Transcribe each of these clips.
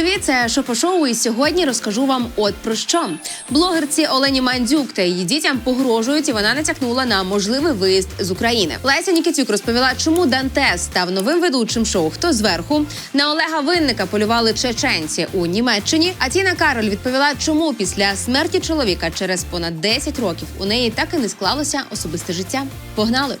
Привіт, це Шопо-шоу, і сьогодні розкажу вам от про що. Блогерці Олені Мандзюк та її дітям погрожують, і вона натякнула на можливий виїзд з України. Леся Нікітюк розповіла, чому Дантес став новим ведучим шоу Хто зверху на Олега Винника полювали чеченці у Німеччині. А Тіна Кароль відповіла, чому після смерті чоловіка через понад 10 років у неї так і не склалося особисте життя. Погнали!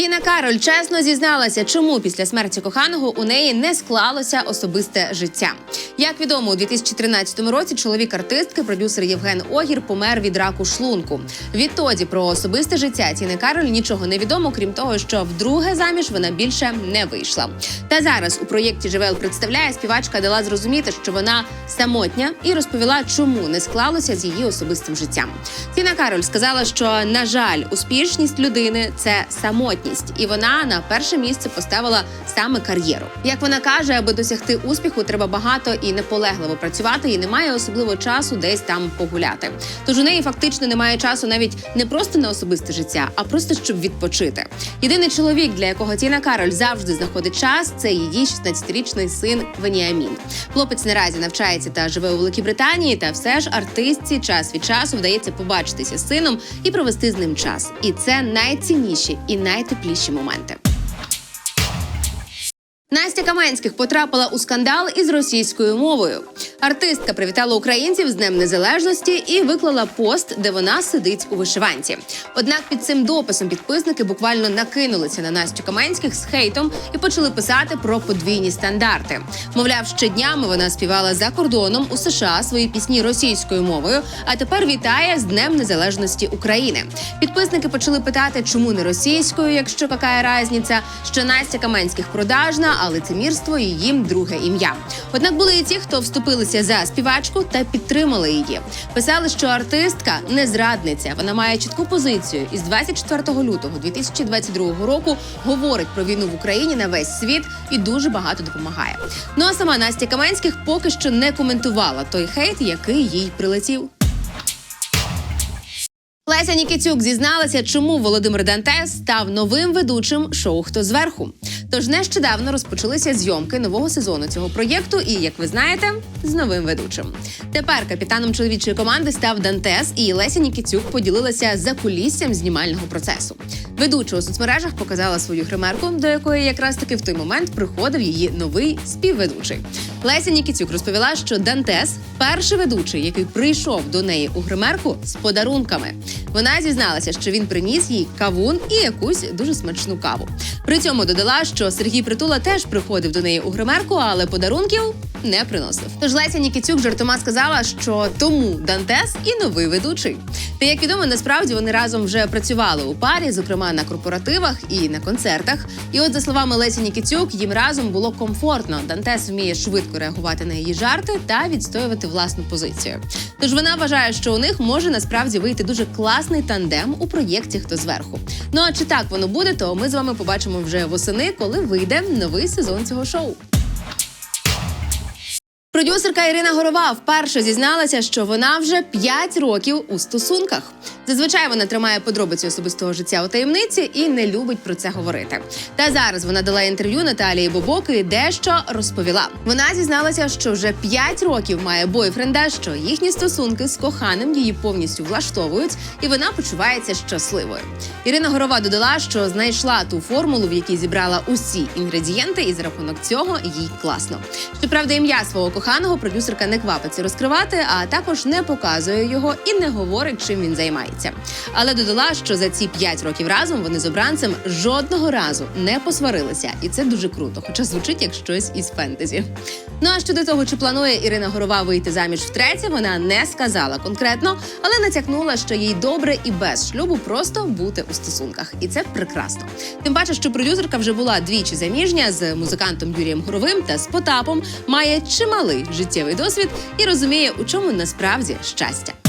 Тіна Кароль чесно зізналася, чому після смерті коханого у неї не склалося особисте життя. Як відомо, у 2013 році чоловік артистки, продюсер Євген Огір, помер від раку шлунку. Відтоді про особисте життя Тіни Кароль нічого не відомо, крім того, що вдруге заміж вона більше не вийшла. Та зараз у проєкті Живел представляє співачка дала зрозуміти, що вона самотня і розповіла, чому не склалося з її особистим життям. Тіна Кароль сказала, що на жаль, успішність людини це самотність, і вона на перше місце поставила саме кар'єру. Як вона каже, аби досягти успіху, треба багато і наполегливо працювати, і немає особливо часу десь там погуляти. Тож у неї фактично немає часу навіть не просто на особисте життя, а просто щоб відпочити. Єдиний чоловік, для якого Тіна Кароль завжди знаходить час, це її 16-річний син Веніамін. Хлопець наразі навчається та живе у Великій Британії, та все ж артистці час від часу вдається побачитися з сином і провести з ним час. І це найцінніші і найтепліші моменти. Настя Каменських потрапила у скандал із російською мовою. Артистка привітала українців з Днем Незалежності і виклала пост, де вона сидить у вишиванці. Однак під цим дописом підписники буквально накинулися на Настю Каменських з хейтом і почали писати про подвійні стандарти. Мовляв, ще днями вона співала за кордоном у США свої пісні російською мовою, а тепер вітає з Днем Незалежності України. Підписники почали питати, чому не російською, якщо яка разниця, що Настя Каменських продажна, а лицемірство її друге ім'я. Однак були і ті, хто вступилися за співачку та підтримали її. Писали, що артистка не зрадниця. Вона має чітку позицію і з 24 лютого 2022 року говорить про війну в Україні на весь світ і дуже багато допомагає. Ну а сама Настя Каменських поки що не коментувала той хейт, який їй прилетів. Леся Нікітюк зізналася, чому Володимир Дантес став новим ведучим шоу Хто зверху. Тож нещодавно розпочалися зйомки нового сезону цього проєкту, і як ви знаєте, з новим ведучим. Тепер капітаном чоловічої команди став Дантес, і Леся Нікітюк поділилася за куліссям знімального процесу. Ведуча у соцмережах показала свою гримерку, до якої якраз таки в той момент приходив її новий співведучий. Леся Нікітюк розповіла, що Дантес перший ведучий, який прийшов до неї у гримерку з подарунками. Вона зізналася, що він приніс їй кавун і якусь дуже смачну каву. При цьому додала, що Сергій Притула теж приходив до неї у гримерку, але подарунків не приносив. Тож Леся Нікітюк жартома сказала, що тому Дантес і новий ведучий. Та як відомо, насправді вони разом вже працювали у парі, зокрема на корпоративах і на концертах. І от за словами Лесі Нікітюк, їм разом було комфортно. Дантес вміє швидко реагувати на її жарти та відстоювати власну позицію. Тож вона вважає, що у них може насправді вийти дуже класний тандем у проєкті Хто зверху. Ну а чи так воно буде, то ми з вами побачимо вже восени, коли вийде новий сезон цього шоу. Продюсерка Ірина Горова вперше зізналася, що вона вже 5 років у стосунках. Зазвичай вона тримає подробиці особистого життя у таємниці і не любить про це говорити. Та зараз вона дала інтерв'ю Наталії Бобоки і дещо розповіла. Вона зізналася, що вже 5 років має бойфренда, що їхні стосунки з коханим її повністю влаштовують, і вона почувається щасливою. Ірина Горова додала, що знайшла ту формулу, в якій зібрала усі інгредієнти, і за рахунок цього їй класно. Щоправда, ім'я свого коханого продюсерка не квапиться розкривати, а також не показує його і не говорить, чим він займається. Але додала, що за ці 5 років разом вони з обранцем жодного разу не посварилися, і це дуже круто, хоча звучить як щось із фентезі. Ну а щодо того, чи планує Ірина Горова вийти заміж втретє, вона не сказала конкретно, але натякнула, що їй добре і без шлюбу просто бути у стосунках, і це прекрасно. Тим паче, що продюсерка вже була двічі заміжня з музикантом Юрієм Горовим та з Потапом, має чималий життєвий досвід і розуміє, у чому насправді щастя.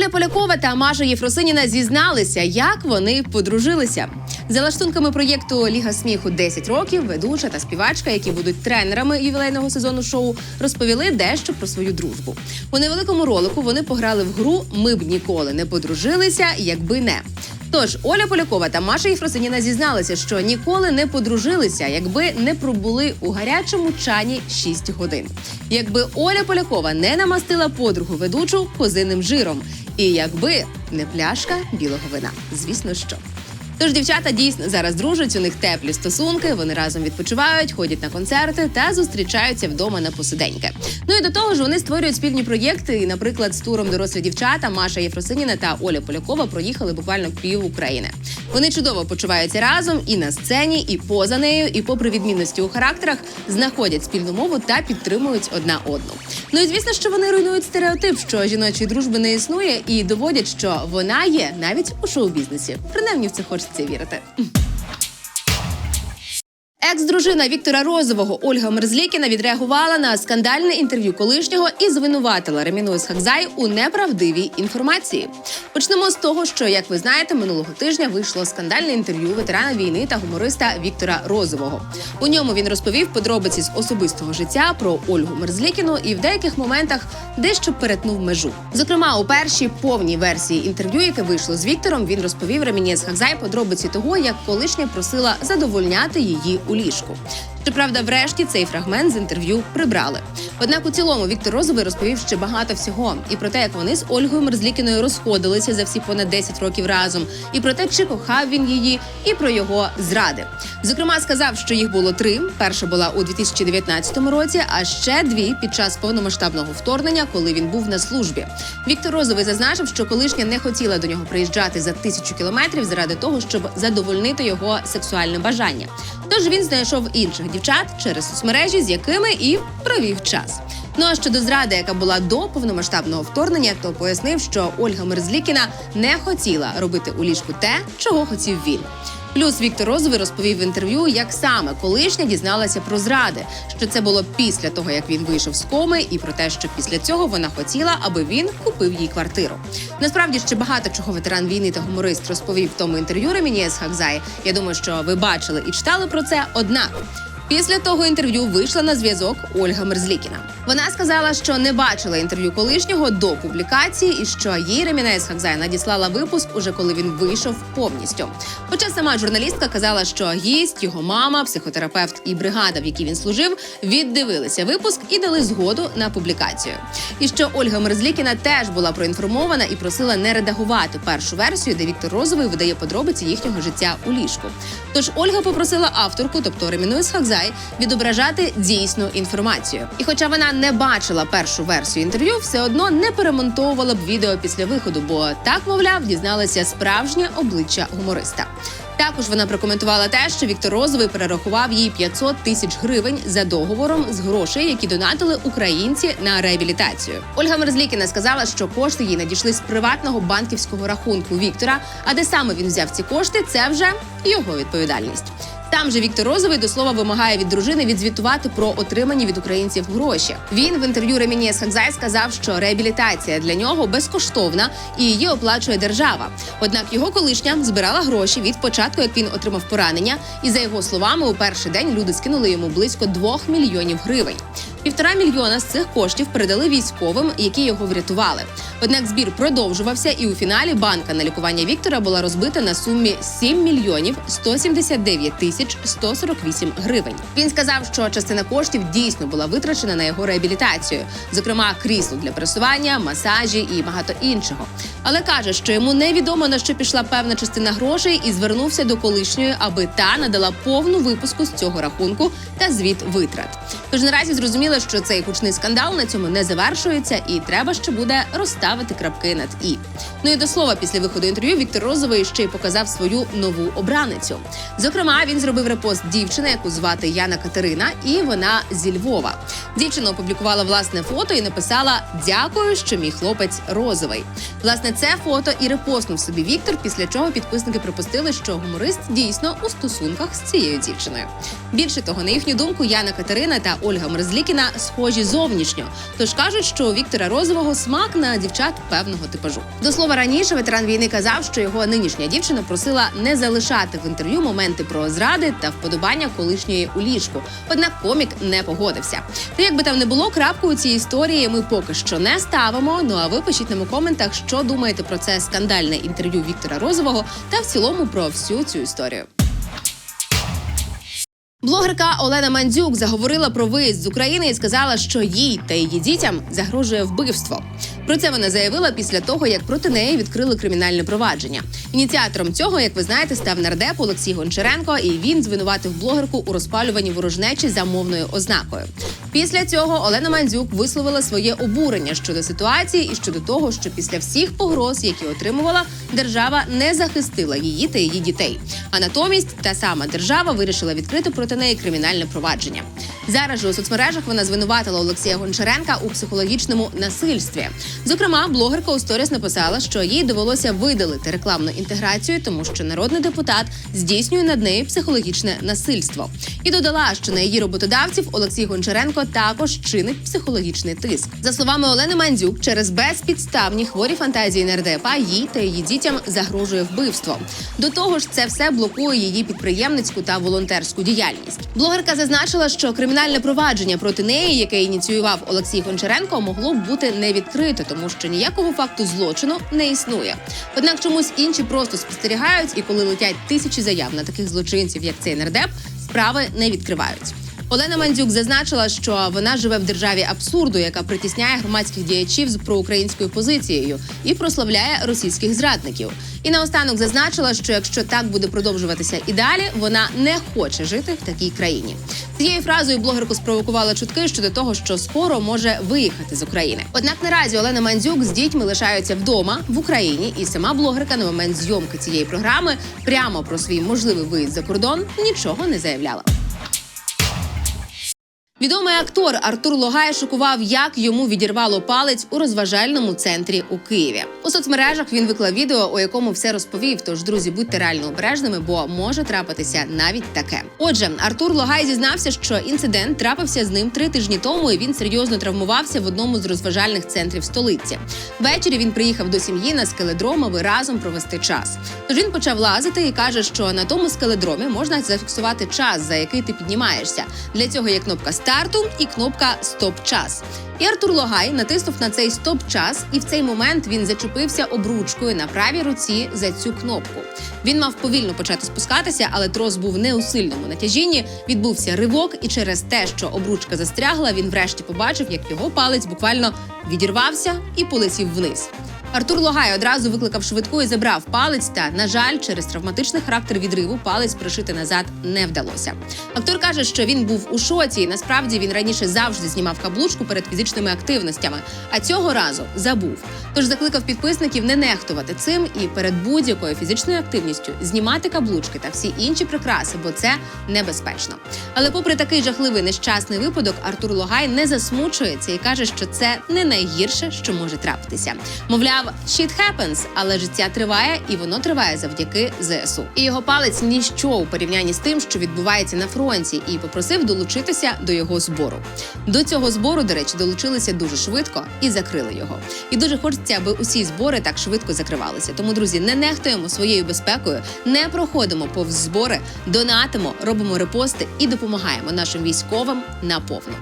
Оля Полякова та Маша Єфросиніна зізналися, як вони подружилися. За лаштунками проєкту Ліга сміху 10 років ведуча та співачка, які будуть тренерами ювілейного сезону шоу, розповіли дещо про свою дружбу. У невеликому ролику вони пограли в гру Ми б ніколи не подружилися, якби не. Тож Оля Полякова та Маша Єфросиніна зізналися, що ніколи не подружилися, якби не пробули у гарячому чані 6 годин. Якби Оля Полякова не намастила подругу ведучу козиним жиром, і якби не пляшка білого вина. Звісно, що. Тож дівчата дійсно зараз дружать, у них теплі стосунки, вони разом відпочивають, ходять на концерти та зустрічаються вдома на посиденьки. Ну і до того ж, вони створюють спільні проєкти. І, наприклад, з туром дорослі дівчата Маша Єфросиніна та Оля Полякова проїхали буквально пів України. Вони чудово почуваються разом і на сцені, і поза нею, і попри відмінності у характерах знаходять спільну мову та підтримують одна одну. Ну і звісно, що вони руйнують стереотип, що жіночої дружби не існує, і доводять, що вона є навіть у шоу-бізнесі. Принаймні в це хочеться вірити. Екс-дружина Віктора Розового Ольга Мерзлікіна відреагувала на скандальне інтерв'ю колишнього і звинуватила Реміну Ісхакзай у неправдивій інформації. Почнемо з того, що, як ви знаєте, минулого тижня вийшло скандальне інтерв'ю ветерана війни та гумориста Віктора Розового. У ньому він розповів подробиці з особистого життя про Ольгу Мерзлікіну і в деяких моментах дещо перетнув межу. Зокрема, у першій повній версії інтерв'ю, яке вийшло з Віктором, він розповів Реміні Ісхакзай подробиці того, як колишня просила задовольняти її у ліжку. Щоправда, врешті цей фрагмент з інтерв'ю прибрали. Однак у цілому Віктор Розовий розповів ще багато всього і про те, як вони з Ольгою Мерзлікіною розходилися за всі понад 10 років разом, і про те, чи кохав він її, і про його зради. Зокрема, сказав, що їх було три. Перша була у 2019 році, а ще дві під час повномасштабного вторгнення, коли він був на службі. Віктор Розовий зазначив, що колишня не хотіла до нього приїжджати за тисячу кілометрів заради того, щоб задовольнити його сексуальне бажання. Тож він знайшов інших дівчат через соцмережі, з якими і провів час. Ну а щодо зради, яка була до повномасштабного вторгнення, то пояснив, що Ольга Мерзлікіна не хотіла робити у ліжку те, чого хотів він. Плюс Віктор Розовий розповів в інтерв'ю, як саме колишня дізналася про зради, що це було після того, як він вийшов з коми, і про те, що після цього вона хотіла, аби він купив їй квартиру. Насправді ще багато чого ветеран війни та гуморист розповів в тому інтерв'ю Реміні Хакзай. Я думаю, що ви бачили і читали про це. Однак Після того інтерв'ю вийшла на зв'язок Ольга Мерзлікіна. Вона сказала, що не бачила інтерв'ю колишнього до публікації, і що їй Реміна Ісхакзай надіслала випуск уже коли він вийшов повністю. Хоча сама журналістка казала, що гість, його мама, психотерапевт і бригада, в якій він служив, віддивилися випуск і дали згоду на публікацію. І що Ольга Мерзлікіна теж була проінформована і просила не редагувати першу версію, де Віктор Розовий видає подробиці їхнього життя у ліжку. Тож Ольга попросила авторку, тобто Реміну Ісхакзай, відображати дійсну інформацію. І хоча вона не бачила першу версію інтерв'ю, все одно не перемонтовувала б відео після виходу, бо так, мовляв, дізналася справжнє обличчя гумориста. Також вона прокоментувала те, що Віктор Розовий перерахував їй 500 тисяч гривень за договором з грошей, які донатили українці на реабілітацію. Ольга Мерзлікіна сказала, що кошти їй надійшли з приватного банківського рахунку Віктора. А де саме він взяв ці кошти, це вже його відповідальність. Там же Віктор Розовий до слова вимагає від дружини відзвітувати про отримані від українців гроші. Він в інтерв'ю Реміні Хакзай сказав, що реабілітація для нього безкоштовна і її оплачує держава. Однак його колишня збирала гроші від початку, як він отримав поранення, і за його словами, у перший день люди скинули йому близько 2 мільйонів гривень. Півтора мільйона з цих коштів передали військовим, які його врятували. Однак збір продовжувався, і у фіналі банка на лікування Віктора була розбита на сумі 7 мільйонів 179 тисяч 148 гривень. Він сказав, що частина коштів дійсно була витрачена на його реабілітацію, зокрема крісло для пересування, масажі і багато іншого. Але каже, що йому невідомо на що пішла певна частина грошей, і звернувся до колишньої, аби та надала повну випуску з цього рахунку та звіт витрат. Тож наразі зрозуміло, що цей гучний скандал на цьому не завершується, і треба ще буде розставити крапки над і. Ну і до слова, після виходу інтерв'ю Віктор Розовий ще й показав свою нову обраницю. Зокрема, він зробив репост дівчини, яку звати Яна Катерина, і вона зі Львова. Дівчина опублікувала власне фото і написала Дякую, що мій хлопець розовий. Власне, це фото і репостнув собі Віктор, після чого підписники припустили, що гуморист дійсно у стосунках з цією дівчиною. Більше того, на їхню думку, Яна Катерина та Ольга Мерзлікіна схожі зовнішньо. Тож кажуть, що у Віктора Розового смак на дівчат певного типажу. До слова, раніше ветеран війни казав, що його нинішня дівчина просила не залишати в інтерв'ю моменти про зради та вподобання колишньої у ліжку. Однак комік не погодився. Та як би там не було, крапку у цій історії ми поки що не ставимо. Ну а ви пишіть нам у коментах, що думаєте про це скандальне інтерв'ю Віктора Розового та в цілому про всю цю історію. Блогерка Олена Мандзюк заговорила про виїзд з України і сказала, що їй та її дітям загрожує вбивство. Про це вона заявила після того, як проти неї відкрили кримінальне провадження. Ініціатором цього, як ви знаєте, став нардеп Олексій Гончаренко, і він звинуватив блогерку у розпалюванні ворожнечі за мовною ознакою. Після цього Олена Мандзюк висловила своє обурення щодо ситуації і щодо того, що після всіх погроз, які отримувала, держава не захистила її та її дітей. А натомість та сама держава вирішила відкрити проти неї кримінальне провадження. Зараз же у соцмережах вона звинуватила Олексія Гончаренка у психологічному насильстві. Зокрема, блогерка у сторіс написала, що їй довелося видалити рекламну інтеграцію, тому що народний депутат здійснює над нею психологічне насильство. І додала, що на її роботодавців Олексій Гончаренко також чинить психологічний тиск. За словами Олени Мандзюк, через безпідставні хворі фантазії нардепа їй та її дітям загрожує вбивство. До того ж, це все блокує її підприємницьку та волонтерську діяльність. Блогерка зазначила, що кримінальне провадження проти неї, яке ініціював Олексій Гончаренко, могло б бути не відкрите, тому що ніякого факту злочину не існує. Однак чомусь інші просто спостерігають, і коли летять тисячі заяв на таких злочинців, як цей нардеп, справи не відкривають. Олена Мандзюк зазначила, що вона живе в державі абсурду, яка притісняє громадських діячів з проукраїнською позицією і прославляє російських зрадників. І наостанок зазначила, що якщо так буде продовжуватися і далі, вона не хоче жити в такій країні. Цією фразою блогерку спровокувала чутки щодо того, що скоро може виїхати з України. Однак наразі Олена Мандзюк з дітьми лишаються вдома в Україні, і сама блогерка на момент зйомки цієї програми прямо про свій можливий виїзд за кордон нічого не заявляла. Відомий актор Артур Логай шокував, як йому відірвало палець у розважальному центрі у Києві. У соцмережах він виклав відео, у якому все розповів. Тож, друзі, будьте реально обережними, бо може трапитися навіть таке. Отже, Артур Логай зізнався, що інцидент трапився з ним три тижні тому, і він серйозно травмувався в одному з розважальних центрів столиці. Ввечері він приїхав до сім'ї на скеледром, аби разом провести час. Тож він почав лазити і каже, що на тому скеледромі можна зафіксувати час, за який ти піднімаєшся. Для цього є кнопка старту і кнопка стоп час. І Артур Логай натиснув на цей стоп час, і в цей момент він зачепився обручкою на правій руці за цю кнопку. Він мав повільно почати спускатися, але трос був не у сильному натяжінні. Відбувся ривок, і через те, що обручка застрягла, він врешті побачив, як його палець буквально відірвався і полетів вниз. Артур Логай одразу викликав швидку і забрав палець. Та на жаль, через травматичний характер відриву палець пришити назад не вдалося. Актор каже, що він був у шоці, і насправді він раніше завжди знімав каблучку перед фізичними активностями, а цього разу забув. Тож закликав підписників не нехтувати цим і перед будь-якою фізичною активністю знімати каблучки та всі інші прикраси, бо це небезпечно. Але, попри такий жахливий нещасний випадок, Артур Логай не засмучується і каже, що це не найгірше, що може трапитися. Мовляв, shit happens, але життя триває, і воно триває завдяки ЗСУ. І його палець ніщо у порівнянні з тим, що відбувається на фронті, і попросив долучитися до його збору. До цього збору, до речі, долучилися дуже швидко і закрили його. І дуже хочеться, аби усі збори так швидко закривалися. Тому, друзі, не нехтуємо своєю безпекою, не проходимо повз збори, донатимо, робимо репости і допомагаємо нашим військовим наповну.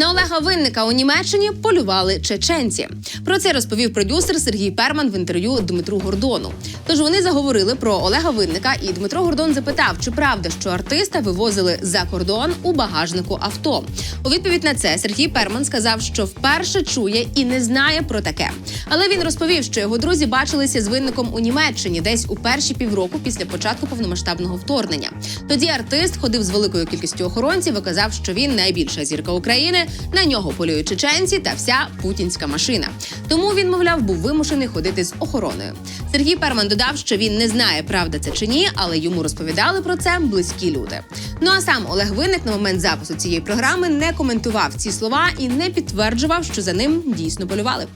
На Олега Винника у Німеччині полювали чеченці. Про це розповів продюсер Сергій Перман в інтерв'ю Дмитру Гордону. Тож вони заговорили про Олега Винника, і Дмитро Гордон запитав, чи правда, що артиста вивозили за кордон у багажнику авто. У відповідь на це Сергій Перман сказав, що вперше чує і не знає про таке. Але він розповів, що його друзі бачилися з винником у Німеччині десь у перші півроку після початку повномасштабного вторгнення. Тоді артист ходив з великою кількістю охоронців і казав, що він найбільша зірка України. На нього полюють чеченці та вся путінська машина. Тому він, мовляв, був вимушений ходити з охороною. Сергій Перман додав, що він не знає, правда це чи ні, але йому розповідали про це близькі люди. Ну а сам Олег Винник на момент запису цієї програми не коментував ці слова і не підтверджував, що за ним дійсно полювали.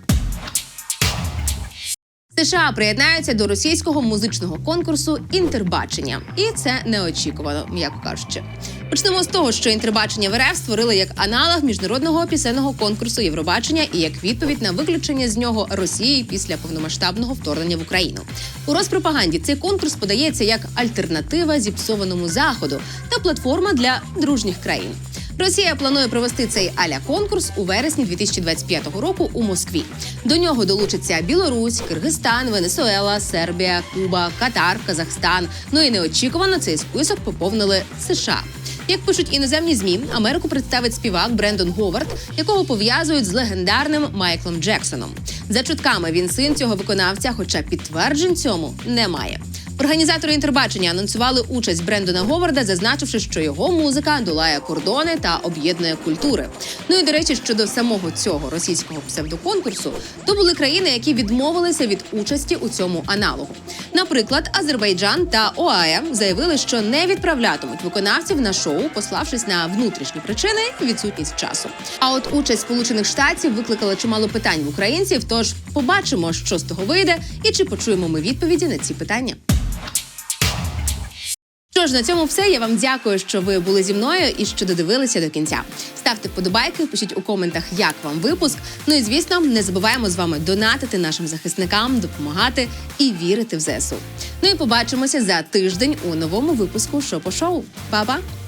США приєднаються до російського музичного конкурсу Інтербачення, і це неочікувано, м'яко кажучи. Почнемо з того, що інтербачення в РФ створили як аналог міжнародного пісенного конкурсу Євробачення і як відповідь на виключення з нього Росії після повномасштабного вторгнення в Україну. У розпропаганді цей конкурс подається як альтернатива зіпсованому заходу та платформа для дружніх країн. Росія планує провести цей аля конкурс у вересні 2025 року у Москві. До нього долучаться Білорусь, Киргизстан, Венесуела, Сербія, Куба, Катар, Казахстан. Ну і неочікувано цей список поповнили США. Як пишуть іноземні змі, Америку представить співак Брендон Говард, якого пов'язують з легендарним Майклом Джексоном. За чутками він син цього виконавця, хоча підтверджень цьому немає. Організатори інтербачення анонсували участь Брендона Говарда, зазначивши, що його музика долає кордони та об'єднує культури. Ну і до речі, щодо самого цього російського псевдоконкурсу, то були країни, які відмовилися від участі у цьому аналогу. Наприклад, Азербайджан та ОАЕ заявили, що не відправлятимуть виконавців на шоу, пославшись на внутрішні причини і відсутність часу. А от участь Сполучених Штатів викликала чимало питань в українців. Тож побачимо, що з того вийде, і чи почуємо ми відповіді на ці питання. Що ж, на цьому все. Я вам дякую, що ви були зі мною і що додивилися до кінця. Ставте подобайки, пишіть у коментах, як вам випуск. Ну і звісно, не забуваємо з вами донатити нашим захисникам, допомагати і вірити в ЗСУ. Ну і побачимося за тиждень у новому випуску Шопо Шоу. Па-па!